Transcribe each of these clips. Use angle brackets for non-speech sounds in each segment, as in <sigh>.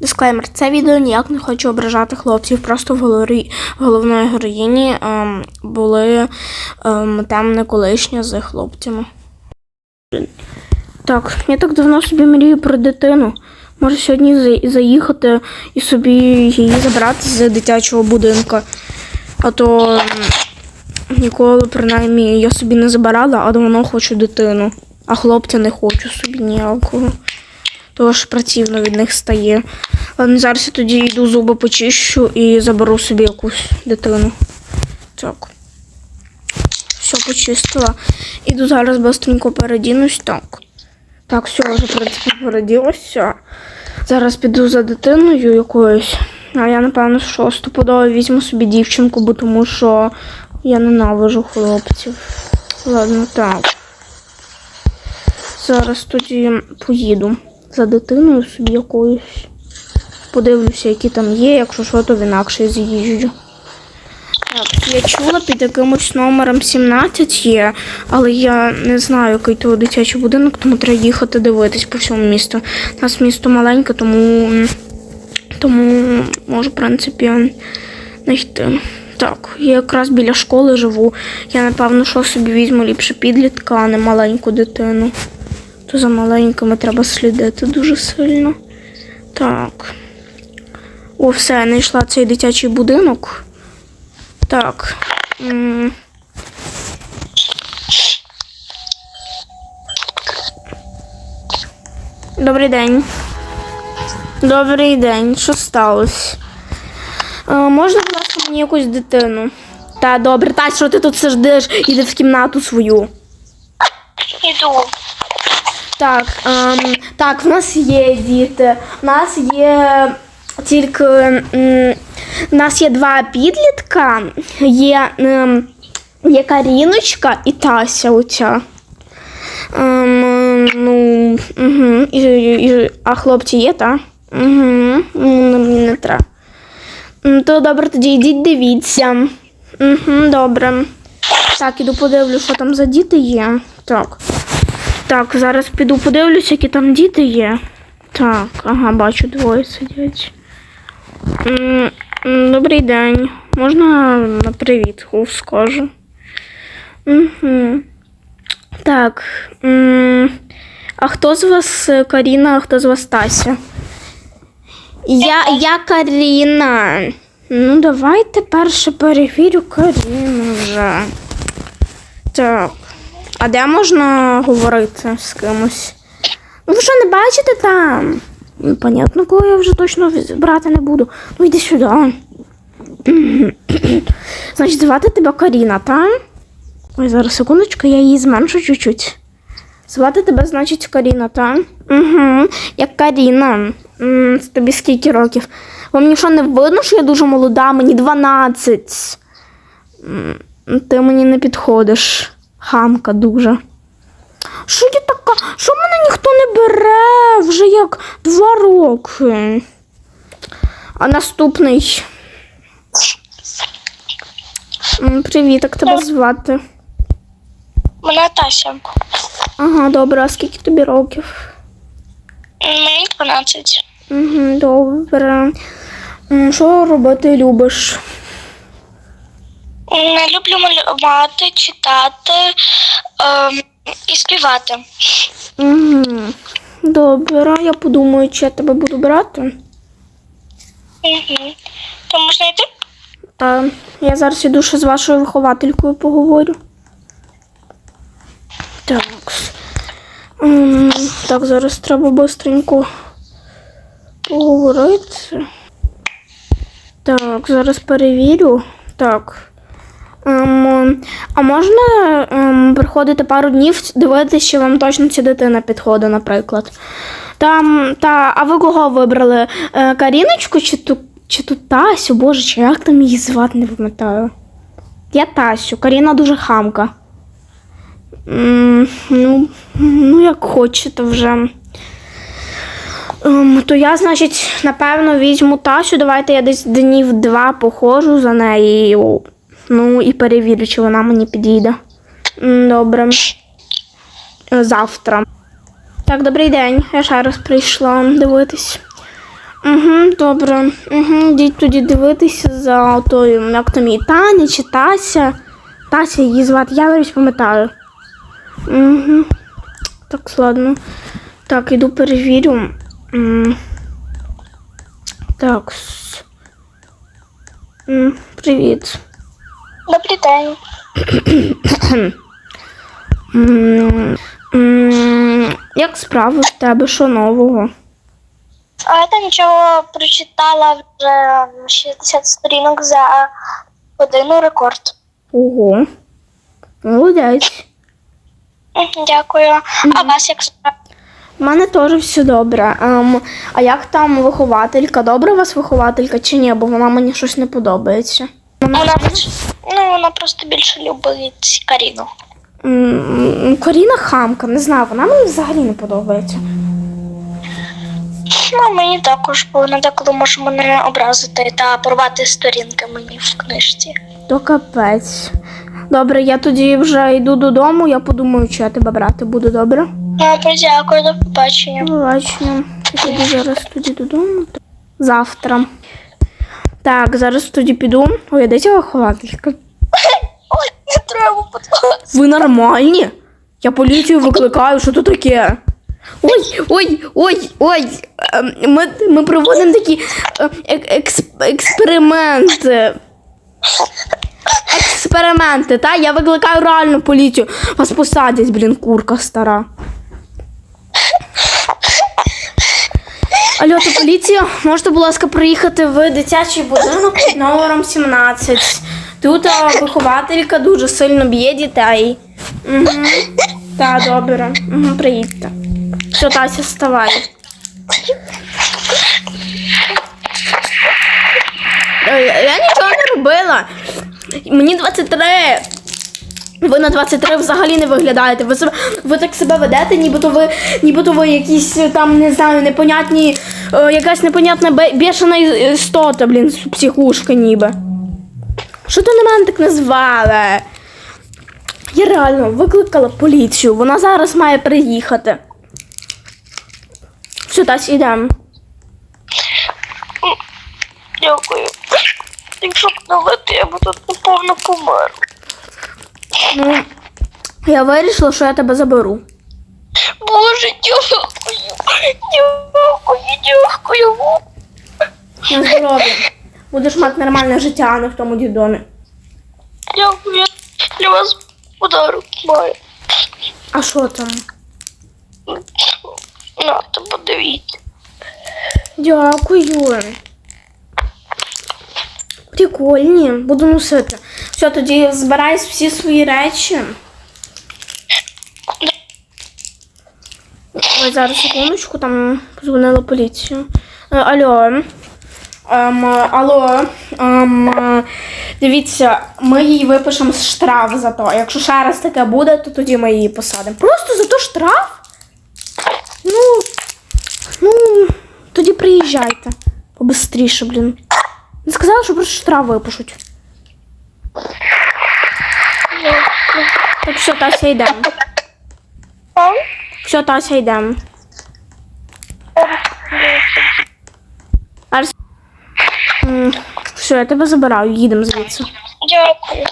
Дисклеймер, це відео ніяк не хочу ображати хлопців. Просто в головної героїні ем, були ем, темне колишнє з хлопцями. Так, я так давно собі мрію про дитину. Може сьогодні заїхати і собі її забрати з дитячого будинку. А то ніколи, принаймні, я собі не забирала, а давно хочу дитину. А хлопця не хочу собі ніякого. Тож працівно від них стає. Ладно, зараз я тоді йду зуби почищу і заберу собі якусь дитину. Так. Все почистила. Іду зараз быстренько передінусь. Так. Так, все, вже, в принципі, переділася. Зараз піду за дитиною якоюсь. А я, напевно, що стопудово візьму собі дівчинку, бо тому що я ненавижу хлопців. Ладно, так. Зараз тоді поїду за дитиною собі якоюсь. Подивлюся, які там є, якщо що, то в інакше з'їжджу. Так, я чула під якимось номером 17 є, але я не знаю, який то дитячий будинок, тому треба їхати дивитись по всьому місту. У нас місто маленьке, тому, тому можу, в принципі, знайти. Так, я якраз біля школи живу. Я, напевно, що собі візьму ліпше підлітка, а не маленьку дитину. То за маленькими треба слідити дуже сильно. Так. О, все, я знайшла цей дитячий будинок. Так. Добрий день. Добрий день. Що сталося? Е, можна, будь ласка, мені якусь дитину? Та добре, та що ти тут сидиш? Іди в кімнату свою. Іду. Так, ем, так, в нас є діти. У нас є тільки у нас є два підлітка. Є, ем, є Каріночка і Тася оця. Ем, ну, угу. і, і, а хлопці є, так? Угу. Мені не треба. То добре, тоді йдіть дивіться. Угу, добре. Так, іду подивлю, що там за діти є. Так. Так, зараз піду подивлюся, які там діти є. Так, ага, бачу, двоє сидять. Добрий день. Можна на привіт скажу? Угу. Так. А хто з вас е, Каріна, а хто з вас Тася? Я, я Каріна. Ну, давайте перше перевірю Каріну вже. Так. А де можна говорити з кимось? Ну, ви що не бачите там? Ну, понятно, кого я вже точно брати не буду. Ну, йди сюди. <clears throat> Значить, звати тебе Каріна, так? Ой, зараз секундочку, я її зменшу чуть-чуть. Звати тебе, значить, Каріна, так? Угу. Як Каріна. Це тобі скільки років? Вам що не видно, що я дуже молода, мені 12. М, Ти мені не підходиш. Хамка дуже. Що я така? Що мене ніхто не бере вже як два роки. А наступний. Привіт, як тебе звати? Мене Тася. Ага, добре, а скільки тобі років? Мені 12. Угу, добре. Що робити любиш? Не люблю малювати, читати ем, і співати. Угу. Добре, я подумаю, чи я тебе буду брати. Угу. То можна йти? Та я зараз іду ще з вашою вихователькою поговорю. Так. М, Так, зараз треба быстренько поговорити. Так, зараз перевірю. Так. Ем, а можна ем, приходити пару днів, дивитися, чи вам точно ця дитина підходить, наприклад. Там, та, а ви кого вибрали? Е, Каріночку чи ту, чи ту Тасю? Боже, чи як там її звати, не пам'ятаю. Я Тасю, Каріна дуже хамка. Ну, ну, як хочете вже. Ем, то я, значить, напевно, візьму Тасю. Давайте я десь днів два походжу за нею. Ну і перевірю, чи вона мені підійде. Добре. Завтра. Так, добрий день. Я ще раз прийшла дивитись. Угу, добре. Угу, йдіть тоді дивитися за тою, як там її Таня чи Тася. Тася її звати, я навіть пам'ятаю. Угу. Так, ладно. Так, іду перевірю. Так. Привіт. Добрий день. Як справи в тебе? Що нового? А я нічого прочитала вже 60 сторінок за годину рекорд. Ого. Молодець. Дякую. А вас як справа? У мене теж все добре. Ем, а як там вихователька? Добра у вас вихователька чи ні? Бо вона мені щось не подобається. Вона, ну, вона просто більше любить Каріну. Коріна хамка, не знаю, вона мені взагалі не подобається. Ну, мені також, бо вона деколи може мене образити та порвати сторінки мені в книжці. То капець. Добре, я тоді вже йду додому, я подумаю, чи я тебе брати буду, добре? Ну, подякую, до побачення. Побачення. Я тоді зараз тоді додому. Завтра. Так, зараз тоді піду. Ой, де ця вихователька? Ой, не треба, будь. Ви нормальні? Я поліцію викликаю, що тут таке? Ой, ой, ой, ой. Ем, Ми, ми проводимо такі е, екс- експерименти. Експерименти, та? Я викликаю реальну поліцію. Вас посадять, блін, курка стара. Алло, то поліція, можете, будь ласка, приїхати в дитячий будинок під номером 17. Тут вихователька дуже сильно б'є дітей. Угу. Так, добре. Угу, приїдьте. Все, Тася, вставай. Е, Я нічого не робила. Мені 23. Ви на 23 взагалі не виглядаєте. Ви, себе- ви так себе ведете, нібито ви, нібито ви якісь е, там, не знаю, непонятні, е, якась непонятна бе- бешена істота, блін, психушка ніби. Що ти на мене так назвала? Я реально викликала поліцію, вона зараз має приїхати. Все, Тась, ідемо. Дякую. Якщо б навити, я б тут повно помер. Ну, я вирішила, що я тебе заберу. Боже, дякую. Дякую, дякую. На здоров'я. Будеш мати нормальне життя, а не в тому дідомі. Дякую. Я для вас подарок маю. А що там? На, то подивіться. Дякую. Прикольні, буду носити. Все, тоді збирай всі свої речі. Ой, зараз секундочку, там позвонила поліція. Е, алло. Ем, алло. Ем, дивіться, ми їй випишемо штраф за то. Якщо ще раз таке буде, то тоді ми її посадимо. Просто за то штраф? Ну, ну, тоді приїжджайте. Побистріше, блін. Не сказали, що просто штраф випишуть. Так все, Тася, йдемо. Все, Тася, йдемо. Арс... Все, я тебе забираю, їдемо звідси. Дякую.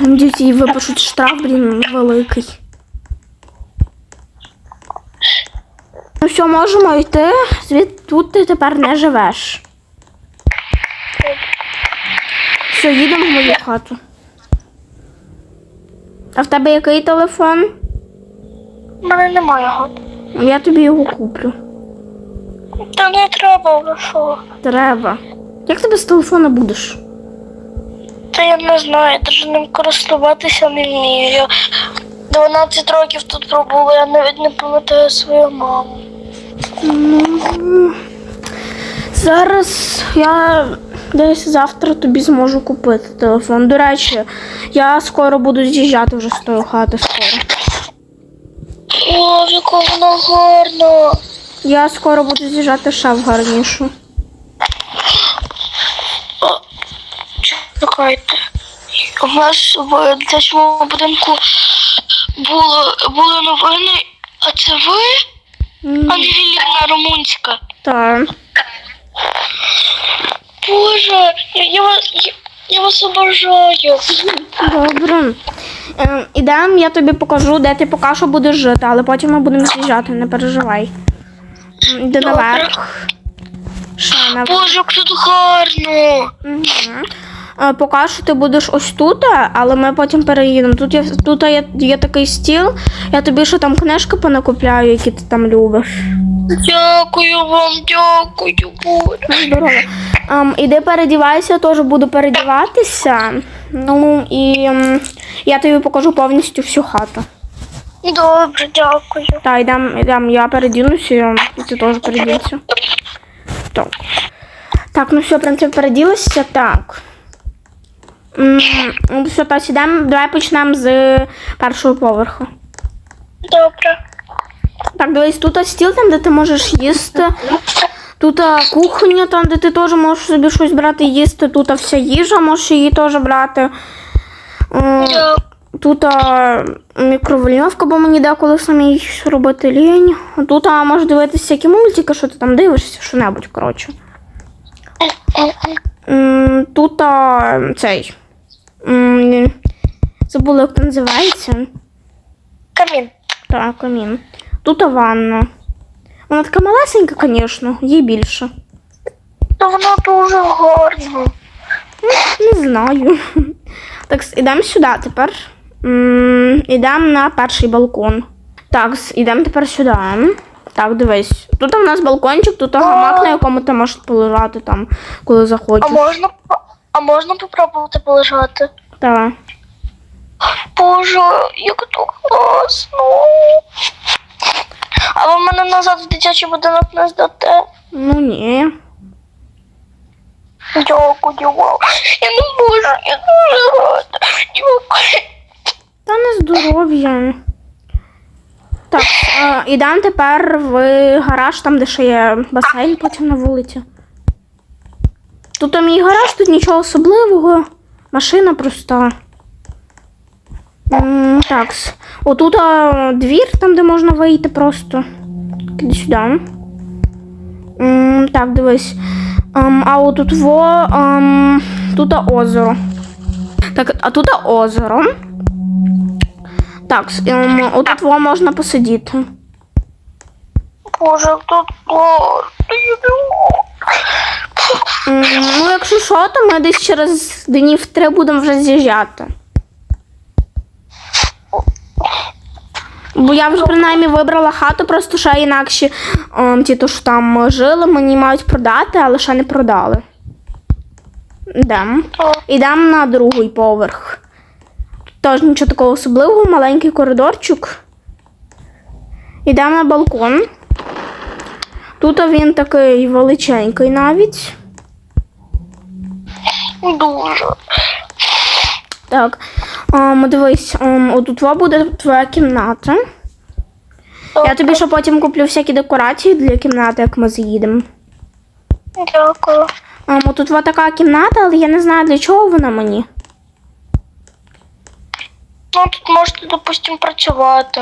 Надіюсь, їй випишуть штраф, блін, великий. Ну все, можемо йти. Звід тут ти тепер не живеш. Все, їдемо в мою хату. А в тебе який телефон? У мене немає його. Я тобі його куплю. Та не треба що. Треба. Як ти без телефона будеш? Та я не знаю, я навіть ним користуватися не вмію. Я 12 років тут пробула, я навіть не пам'ятаю свою маму. Ну, зараз я десь завтра тобі зможу купити телефон. До речі, я скоро буду з'їжджати вже з тої хати скоро. О, яка вона гарна. Я скоро буду з'їжджати ще в гарнішу. Чекайте. У нас в дитячому будинку було, були новини, а це ви? М, Ангеліна румунська. Так. Боже, я, я, вас, я, я вас обожаю. Добре. Е, ідемо, я тобі покажу, де ти поки що будеш жити, але потім ми будемо з'їжджати, не переживай. Йди Добре. наверх. Ще наверх. <gasps> Боже, як тут гарно. Угу. Е, Поки що ти будеш ось тут, але ми потім переїдемо. Тут є, тут є, є такий стіл, я тобі ще там книжки понакупляю, які ти там любиш. Дякую вам, дякую, Боже. Ну, Здорово. Ем, іди передівайся, я теж буду передіватися. Ну і ем, я тобі покажу повністю всю хату. Добре, дякую. Так, йдемо, йдем, я передінуся, і ти теж передінься. Так. Так, ну все, в принципі, переділися. Так. М, Ну, все, та сідемо. Давай почнемо з першого поверху. Добре. Так, дивись, тут стіл, там, де ти можеш їсти. Тут кухня, там, де ти теж можеш собі щось брати їсти. Тут вся їжа, можеш її теж брати. Тут а, бо мені деколи самі робити лінь. Тут можеш дивитися всякі мультики, що ти там дивишся, що-небудь, коротше. Тут цей. Забула, як це називається. Камін. Так, камін. Тут ванна. Вона така малесенька, звісно, їй більше. То воно дуже гарно. Не знаю. Так, ідемо сюди тепер. Ідемо на перший балкон. Так, ідемо тепер сюди. Так, дивись. Тут у нас балкончик, тут гамак, на якому ти можеш полежати там, коли А можна, а можна попробувати полежати? Так. Боже, як тут класно. А ви мене назад в дитячий будинок не здате? Ну ні. Дякую вам. Я не можу, я дуже рада. Дякую. Та не здоров'я. Так, ідемо тепер в гараж, там, де ще є басейн потім на вулиці. Тут там мій гараж, тут нічого особливого. Машина проста. Так. Отут а, двір, там, де можна вийти просто. Іди сюди. М, Так, дивись. Ем, А отут во, ем, тут озеро. Так, а тут озеро. Так, ем, отут во можна посидіти. Боже, тут. М, Ну, якщо що, то ми десь через днів три будемо вже з'їжджати. Бо я вже принаймні вибрала хату, просто ще інакші ем, ті, то, що там жили, мені мають продати, але ще не продали. Йдемо. Йдемо на другий поверх. Теж нічого такого особливого, маленький коридорчик. Йдемо на балкон. Тут він такий величенький навіть. Дуже. Так, ем, дивись, ем, отут во буде твоя кімната. Я тобі ще потім куплю всякі декорації для кімнати, як ми заїдемо. Дякую. Ем, отут во така кімната, але я не знаю для чого вона мені. Ну, тут можете, допустим, працювати.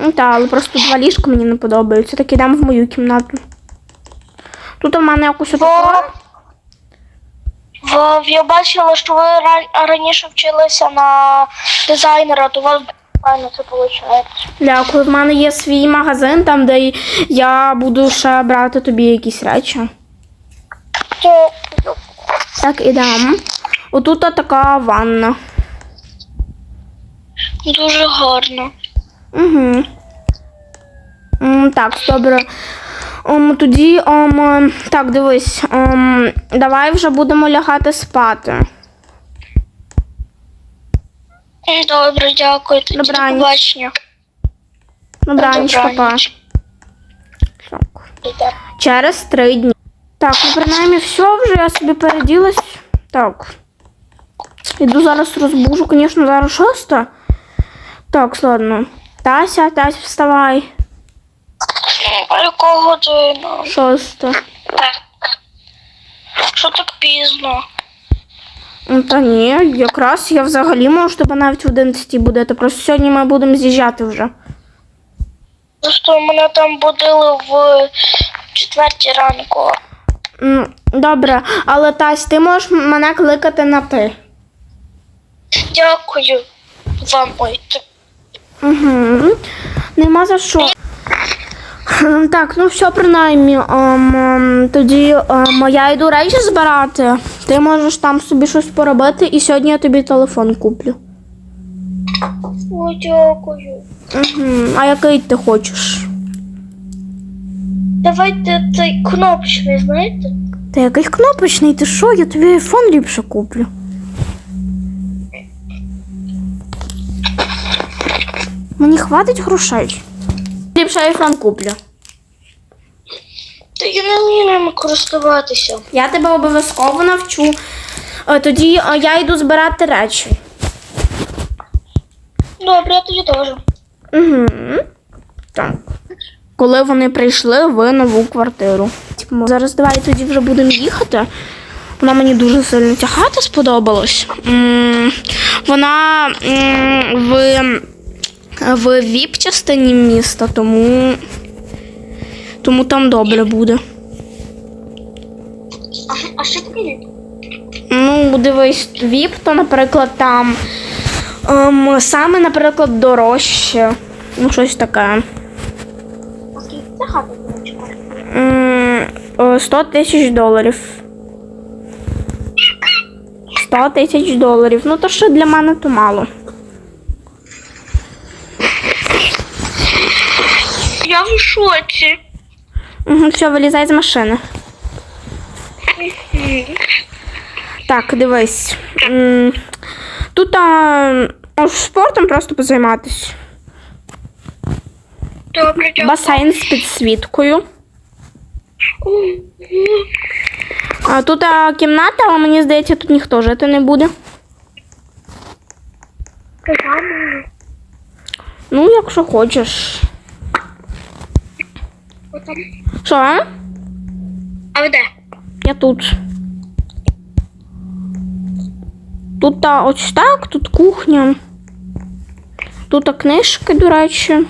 Ну, та, але просто два ліжка мені не подобаються. Так ідемо в мою кімнату. Тут у мене якось отако. Вов, я бачила, що ви раніше вчилися на дизайнера, то у вас файно це виходить. Дякую. В мене є свій магазин, там, де я буду ще брати тобі якісь речі. Дякую. Так, ідемо. Отут така ванна. Дуже гарно. Угу. М, так, добре. Ем, тоді, ем, так, дивись, ем, давай вже будемо лягати спати. Добре, дякую. Тоді до Добраніч. побачення. Добраніч, папа. Так. Через три дні. Так, ну принаймні все, вже я собі переділась. Так. Іду зараз розбужу, звісно, зараз шоста. Так, ладно. Тася, Тася, вставай. Яка година? Шоста. Що так пізно? Ну, Та ні, якраз я взагалі можу тебе навіть в 11 будете. Просто сьогодні ми будемо з'їжджати вже. Просто мене там будили в четвертій ранку. Добре, але Тась, ти можеш мене кликати на ти. Дякую вам, ой. Угу. Нема за що. Так, ну все, принаймні. Ем, ем, тоді ем, я йду речі збирати. Ти можеш там собі щось поробити, і сьогодні я тобі телефон куплю. О, дякую. Угу. А який ти хочеш? Давайте цей кнопочний, знаєте? Та який кнопочний, ти що? Я тобі айфон ліпше куплю. Мені хватить грошей. Ліпше айфон куплю. Та я не вмію ними користуватися. Я тебе обов'язково навчу. Е, Тоді е, я йду збирати речі. Добре, я тоді теж. Угу. Так. Коли вони прийшли в нову квартиру. Типу, Зараз давай тоді вже будемо їхати. Вона мені дуже сильно ця хата сподобалась. Вона в, в віп-частині міста, тому, тому там добре буде. А, що таке ліп? Ну, дивись, віп, то, наприклад, там ем, саме, наприклад, дорожче. Ну, щось таке. А скільки ця хата буде чекати? М, е, 100 тисяч доларів. 100 тисяч доларів. Ну, то що для мене то мало. Я в шоці. Угу, все, вилізай з машини. Так, дивись. Тут а, спортом просто позайматися. Добре, дякую. Басейн з підсвіткою. А, тут а, кімната, але мені здається, тут ніхто жити не буде. Ну, якщо хочеш. Що? А ви де? Я тут. Тут а, ось так, тут кухня. Тут а, книжки, до речі.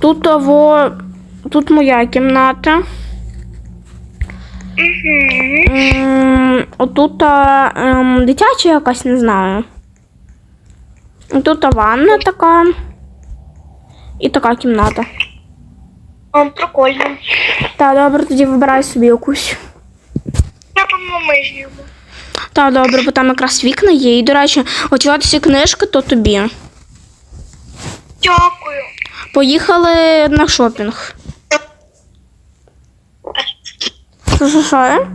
Тут а, во, тут моя кімната. М, Отут а, ем, дитяча якась, не знаю. Тут а, ванна така. І така кімната. О, прикольно. Так, добре, тоді вибирай собі якусь. Я по зніму. Так, добре, бо там якраз вікна є. І, до речі, оці всі книжки, то тобі. Дякую. Поїхали на шопінг. Що, що, що?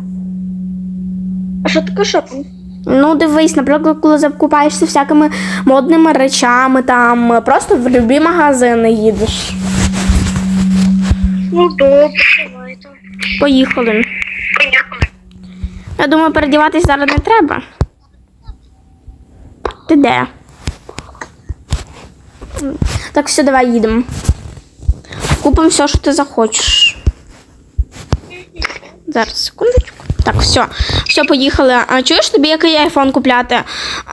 А що таке шопінг? Ну, дивись, наприклад, коли закупаєшся всякими модними речами, там просто в любі магазини їдеш. Ну, добре. Давайте. Поїхали. Поїхали. Я думаю, передіватись зараз не треба. Ти де? Так, все, давай їдемо. Купимо все, що ти захочеш. Зараз, секундочку. Так, все. Все, поїхали. А чуєш тобі, який айфон купляти?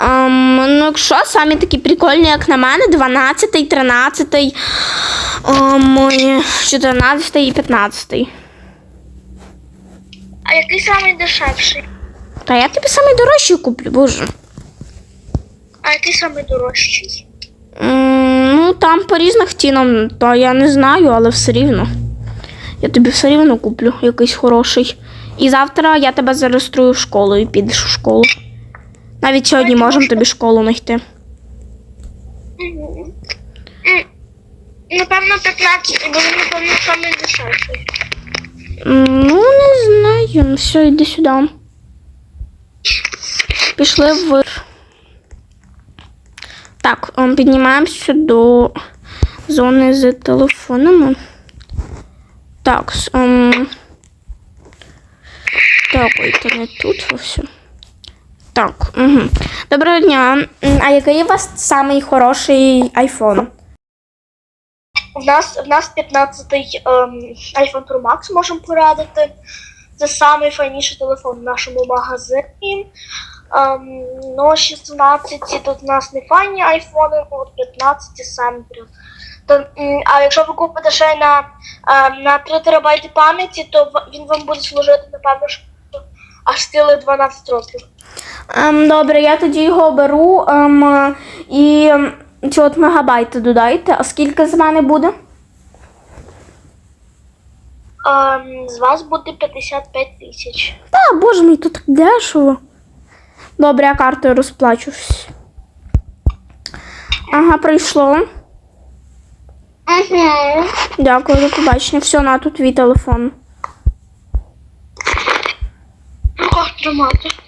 Ем, ну, якщо самі такі прикольні, як на мене, 12, 13, ем, 14 і 15. А який самий дешевший? Та я тобі самий дорожчий куплю, боже. А який самий дорожчий? М, Ну, там по різних цінам, то я не знаю, але все рівно. Я тобі все рівно куплю якийсь хороший. І завтра я тебе зареєструю в школу і підеш в школу. Навіть сьогодні можемо тобі школу знайти. Напевно, 15, бо він, напевно, дешевший. М, Ну, не знаю. Ну, все, йди сюди. Пішли в. Так, ем, піднімаємося до зони з телефонами. Так, ем, так, ой, то не тут все. Так, угу. Доброго дня. А який у вас самий хороший айфон? В нас, в нас 15-й ем, iPhone Pro Max можемо порадити. Це самий файніший телефон в нашому магазині. ем, ну, 16 тут у нас не файні айфони, от 15 саме прям. То, а якщо ви купите ще на, ем, на 3 терабайти пам'яті, то він вам буде служити, напевно, аж цілих 12 років. Ем, добре, я тоді його беру ем, і ці от мегабайти додайте. А скільки з мене буде? Ем, з вас буде 55 тисяч. Та, боже мій, то так дешево. Добре, я картою розплачусь. Ага, прийшло. Дякую, до побачення. Все, на тут твій телефон. тримати.